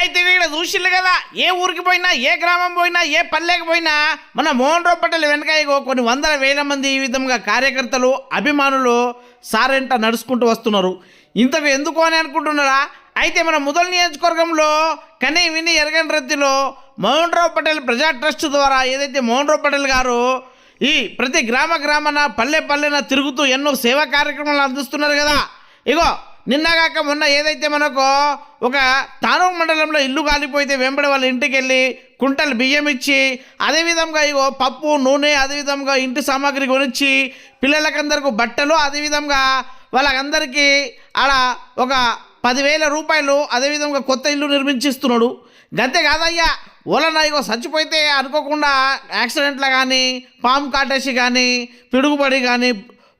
అయితే ఇక్కడ చూసిల్లు కదా? ఏ ఊరికి పోయినా ఏ గ్రామం పోయినా ఏ పల్లెకి పోయినా మన మోహన్ రావు పటేల్ ఇగో కొన్ని వందల వేల మంది ఈ విధంగా కార్యకర్తలు అభిమానులు సారెంట నడుచుకుంటూ వస్తున్నారు. ఇంతకు ఎందుకు అని అనుకుంటున్నారా? అయితే మన ముదల్ నియోజకవర్గంలో కనీ విని ఎరగని రద్దీలో మోహన్ రావు పటేల్ ప్రజా ట్రస్ట్ ద్వారా ఏదైతే మోహన్ రావు పటేల్ గారు ఈ ప్రతి గ్రామ గ్రామన పల్లె పల్లెన తిరుగుతూ ఎన్నో సేవా కార్యక్రమాలు అందిస్తున్నారు కదా? ఇగో నిన్నగాక మొన్న ఏదైతే మనకు ఒక తానూరు మండలంలో ఇల్లు కాలిపోయితే వెంబడి వాళ్ళ ఇంటికి వెళ్ళి కుంటలు బియ్యం ఇచ్చి అదేవిధంగా ఇగో పప్పు నూనె అదేవిధంగా ఇంటి సామాగ్రి కొనిచ్చి పిల్లలకందరికీ బట్టలు అదేవిధంగా వాళ్ళకందరికీ ఆడ ఒక పదివేల రూపాయలు అదేవిధంగా కొత్త ఇల్లు నిర్మించిస్తున్నాడు. గంతే కాదయ్యా ఓలన్నా ఇగో చచ్చిపోతే అనుకోకుండా యాక్సిడెంట్లు కానీ పాము కాటేసి కానీ పిడుగుబడి కానీ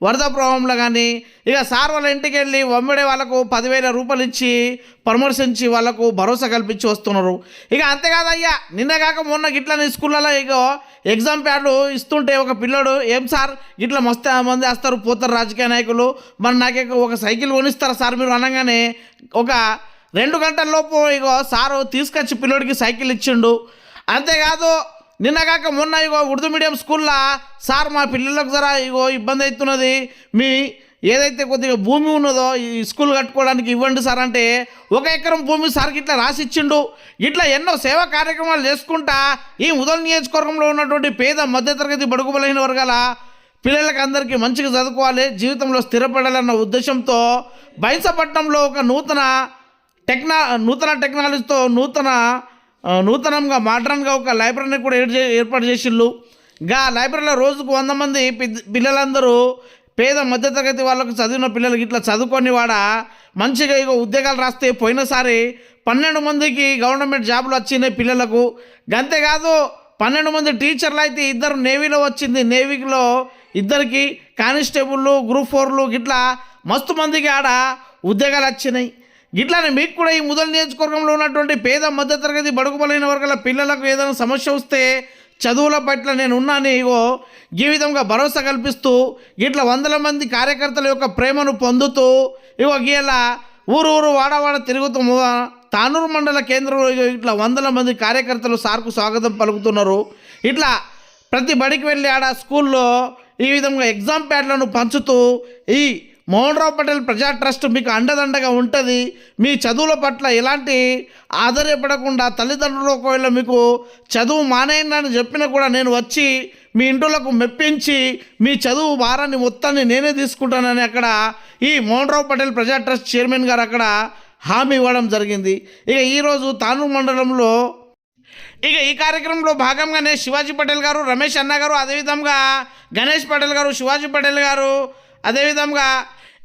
వరద ప్రభావంలో కానీ ఇక సార్ వాళ్ళ ఇంటికి వెళ్ళి వమ్మిడే వాళ్ళకు పదివేల రూపాయలు ఇచ్చి పరామర్శించి వాళ్ళకు భరోసా కల్పించి వస్తున్నారు. ఇక అంతేకాదయ్యా నిన్న కాక మొన్న గిట్లని స్కూళ్ళలో ఇగో ఎగ్జామ్ ప్యాడ్లు ఇస్తుంటే ఒక పిల్లడు ఏం సార్ ఇట్లా మస్తు మంది వస్తారు పోతారు రాజకీయ నాయకులు మరి నాకు ఒక సైకిల్ కొనిస్తారా సార్ మీరు? అనగానే ఒక రెండు గంటల లోపు ఇగో సారు తీసుకొచ్చి పిల్లోడికి సైకిల్ ఇచ్చిండు. అంతేకాదు నిన్నగాక మొన్న ఇగో ఉర్దూ మీడియం స్కూల్లో సార్ మా పిల్లలకు జరా ఇగో ఇబ్బంది అవుతున్నది మీ ఏదైతే కొద్దిగా భూమి ఉన్నదో ఈ స్కూల్ కట్టుకోవడానికి ఇవ్వండి సార్ అంటే ఒక ఎకరం భూమి సార్కి ఇట్లా రాసిచ్చిండు. ఇట్లా ఎన్నో సేవా కార్యక్రమాలు చేసుకుంటా ఈ ఉదల్ నియోజకవర్గంలో ఉన్నటువంటి పేద మధ్యతరగతి బడుగు బలహీన వర్గాల పిల్లలకి అందరికీ మంచిగా చదువుకోవాలి జీవితంలో స్థిరపడాలన్న ఉద్దేశంతో బైసపట్నంలో ఒక నూతన టెక్నా నూతన టెక్నాలజీతో నూతన నూతనంగా మోడ్రన్గా ఒక లైబ్రరీని కూడా ఏర్ ఏర్పాటు చేసిళ్ళు. గా లైబ్రరీలో రోజుకు వంద మంది పిద్- పిల్లలందరూ పేద మధ్యతరగతి వాళ్ళకు చదివిన పిల్లలకి ఇట్లా చదువుకొని వాడ మంచిగా ఇక ఉద్యోగాలు రాస్తే పోయినసారి పన్నెండు మందికి గవర్నమెంట్ జాబులు వచ్చినాయి పిల్లలకు. అంతేకాదు పన్నెండు మంది టీచర్లు అయితే ఇద్దరు నేవీలో వచ్చింది. నేవీలో ఇద్దరికి కానిస్టేబుళ్ళు గ్రూప్ ఫోర్లు ఇట్లా మస్తు మందికి ఆడ ఉద్యోగాలు వచ్చినాయి. ఇట్లానే మీకు కూడా ఈ ముదల్ నియోజకవర్గంలో ఉన్నటువంటి పేద మధ్యతరగతి బడుగు బలైన వర్గాల పిల్లలకు ఏదైనా సమస్య వస్తే చదువుల పట్ల నేను ఉన్నాను ఇగో. ఈ విధంగా భరోసా కల్పిస్తూ ఇట్లా వందల మంది కార్యకర్తల యొక్క ప్రేమను పొందుతూ ఇగో గీలా ఊరు ఊరు వాడవాడ తిరుగుతూ తానూరు మండల కేంద్రంలో ఇట్లా వందల మంది కార్యకర్తలు సార్కు స్వాగతం పలుకుతున్నారు. ఇట్లా ప్రతి బడికి వెళ్ళి ఆడ స్కూల్లో ఈ విధంగా ఎగ్జామ్ ప్యాడ్లను పంచుతూ ఈ మోహన్రావు పటేల్ ప్రజా ట్రస్ట్ మీకు అండదండగా ఉంటుంది. మీ చదువుల పట్ల ఎలాంటి ఆధారపడకుండా తల్లిదండ్రులు ఒకవేళ మీకు చదువు మానేయండి అని చెప్పినా కూడా నేను వచ్చి మీ ఇంటులకు మెప్పించి మీ చదువు భారాన్ని మొత్తాన్ని నేనే తీసుకుంటానని అక్కడ ఈ మోహన్రావు పటేల్ ప్రజా ట్రస్ట్ చైర్మన్ గారు అక్కడ హామీ ఇవ్వడం జరిగింది. ఇక ఈరోజు తాను మండలంలో ఇక ఈ కార్యక్రమంలో భాగంగానే శివాజీ పటేల్ గారు రమేష్ అన్న గారు అదేవిధంగా గణేష్ పటేల్ గారు శివాజీ పటేల్ గారు అదేవిధంగా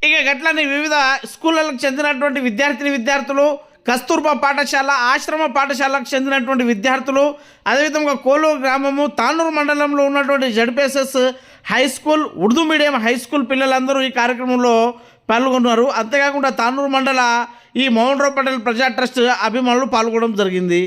ఇక గట్లని వివిధ స్కూళ్ళకు చెందినటువంటి విద్యార్థిని విద్యార్థులు కస్తూర్బా పాఠశాల ఆశ్రమ పాఠశాలకు చెందినటువంటి విద్యార్థులు అదేవిధంగా కోలూరు గ్రామము తానూరు మండలంలో ఉన్నటువంటి ZPSS high school Urdu medium high school పిల్లలందరూ ఈ కార్యక్రమంలో పాల్గొన్నారు. అంతేకాకుండా తానూరు మండల ఈ మోహన్ రావు పటేల్ ప్రజా ట్రస్ట్ అభిమానులు పాల్గొనడం జరిగింది.